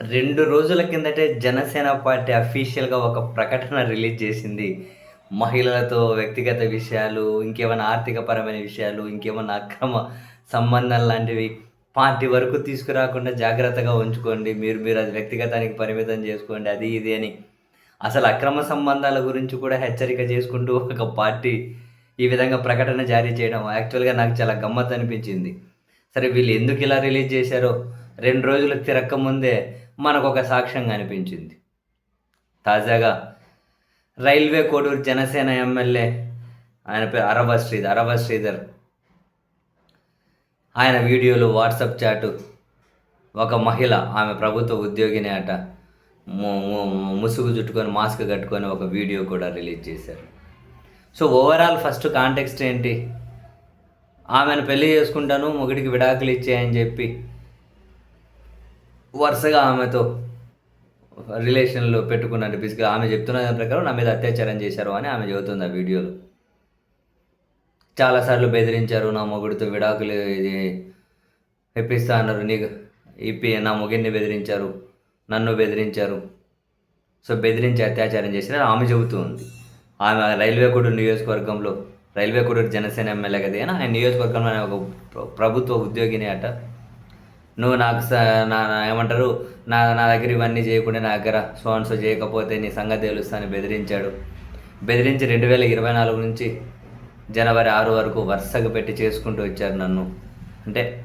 రెండు రోజుల కిందటే జనసేన పార్టీ అఫీషియల్గా ఒక ప్రకటన రిలీజ్ చేసింది. మహిళలతో వ్యక్తిగత విషయాలు ఇంకేమైనా ఆర్థికపరమైన విషయాలు ఇంకేమైనా అక్రమ సంబంధాలు లాంటివి పార్టీ వరకు తీసుకురాకుండా జాగ్రత్తగా ఉంచుకోండి. మీరు మీరు అది వ్యక్తిగతానికి పరిమితం చేసుకోండి. అది ఇది అని అసలు అక్రమ సంబంధాల గురించి కూడా హెచ్చరిక చేసుకుంటూ ఒక పార్టీ ఈ విధంగా ప్రకటన జారీ చేయడం యాక్చువల్గా నాకు చాలా గమ్మత్ అనిపించింది. సరే వీళ్ళు ఎందుకు ఇలా రిలీజ్ చేశారో? రెండు రోజులు తిరక్క ముందే మనకు ఒక సాక్ష్యంగా అనిపించింది తాజాగా రైల్వే కోడూరు జనసేన ఎమ్మెల్యే ఆయన పేరు అరవ శ్రీధర్ అరవ శ్రీధర్. ఆయన వీడియోలు వాట్సాప్ చాటు ఒక మహిళ ఆమె ప్రభుత్వ ఉద్యోగిని అట ము- ముసుగు చుట్టుకొని మాస్క్ కట్టుకొని ఒక వీడియో కూడా రిలీజ్ చేశారు. సో ఓవరాల్ ఫస్ట్ కాంటెక్స్ట్ ఏంటి? ఆమెను పెళ్ళి చేసుకుంటాను మొగుడికి విడాకులు ఇచ్చేయని చెప్పి వరుసగా ఆమెతో రిలేషన్లో పెట్టుకున్నట్టు బేసిక్గా ఆమె చెప్తున్న దాని ప్రకారం నా మీద అత్యాచారం చేశారు అని ఆమె చెబుతుంది ఆ వీడియోలో. చాలాసార్లు బెదిరించారు నా మొగుడితో విడాకులు ఇది ఇప్పిస్తా అన్నారు. నీకు ఇప్పి నా మొగిడిని బెదిరించారు నన్ను బెదిరించారు. సో బెదిరించి అత్యాచారం చేసినా ఆమె చెబుతూ ఉంది. ఆమె రైల్వే కోడూరు నియోజకవర్గంలో రైల్వే కోడూరు జనసేన ఎమ్మెల్యే కదా ఆయన నియోజకవర్గంలో ఒక ప్రభుత్వ ఉద్యోగిని అట. నువ్వు నాకు స- నా ఏమంటారు? నా నా దగ్గర ఇవన్నీ చేయకుండా నా దగ్గర స్పాన్సర్ చేయకపోతే నీ సంగతి తెలుస్తాను బెదిరించాడు. బెదిరించి రెండు వేల ఇరవై నాలుగు నుంచి జనవరి ఆరు వరకు వరుసగా పెట్టి చేసుకుంటూ వచ్చారు నన్ను. అంటే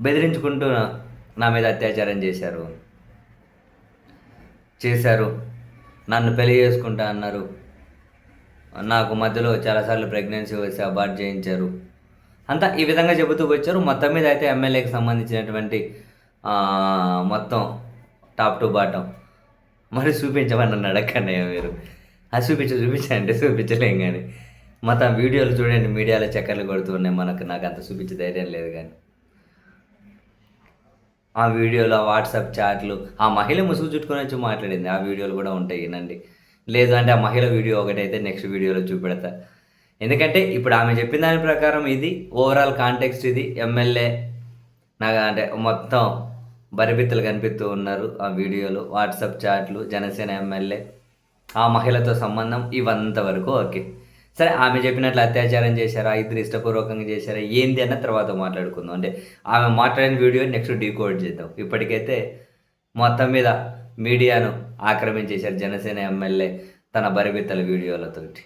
బెదిరించుకుంటూ నా- నా మీద అత్యాచారం చేశారు. చేశారు. నన్ను పెళ్ళి చేసుకుంటా అన్నారు. నాకు మధ్యలో చాలాసార్లు ప్రెగ్నెన్సీ వచ్చి అబార్ట్ చేయించారు. అంతా ఈ విధంగా చెబుతూ వచ్చారు. మొత్తం మీద అయితే ఎమ్మెల్యేకి సంబంధించినటువంటి మొత్తం టాప్ టు బాటం మరి చూపించమని నన్ను అడగండి మీరు. అది చూపించు చూపించండి చూపించలేం కానీ. మొత్తం వీడియోలు చూడండి మీడియాలో చక్కర్లు కొడుతున్నాయి మనకు నాకు అంత చూపించే ధైర్యం లేదు కానీ. ఆ వీడియోలో వాట్సాప్ చాట్లు ఆ మహిళ ముసుగు చుట్టుకొని వచ్చి మాట్లాడింది. ఆ వీడియోలు కూడా ఉంటాయి వినండి. లేదు అంటే ఆ మహిళ వీడియో ఒకటైతే నెక్స్ట్ వీడియోలో చూపెడతా. ఎందుకంటే ఇప్పుడు ఆమె చెప్పిన దాని ప్రకారం ఇది ఓవరాల్ కాంటెక్స్ట్ ఇది ఎమ్మెల్యే నాకు అంటే మొత్తం బరిబిత్తలు కనిపిస్తూ ఉన్నారు ఆ వీడియోలు వాట్సాప్ చాట్లు జనసేన ఎమ్మెల్యే ఆ మహిళతో సంబంధం ఇవంత వరకు ఓకే. సరే ఆమె చెప్పినట్లు అత్యాచారం చేశారా ఇద్దరు ఇష్టపూర్వకంగా చేశారా ఏంది అన్న తర్వాత మాట్లాడుకుందాం. అంటే ఆమె మాట్లాడిన వీడియో నెక్స్ట్ డీకోడ్ చేద్దాం. ఇప్పటికైతే మొత్తం మీద మీడియాను ఆక్రమించేశారు జనసేన ఎమ్మెల్యే తన బరిబిత్తల వీడియోలతోటి.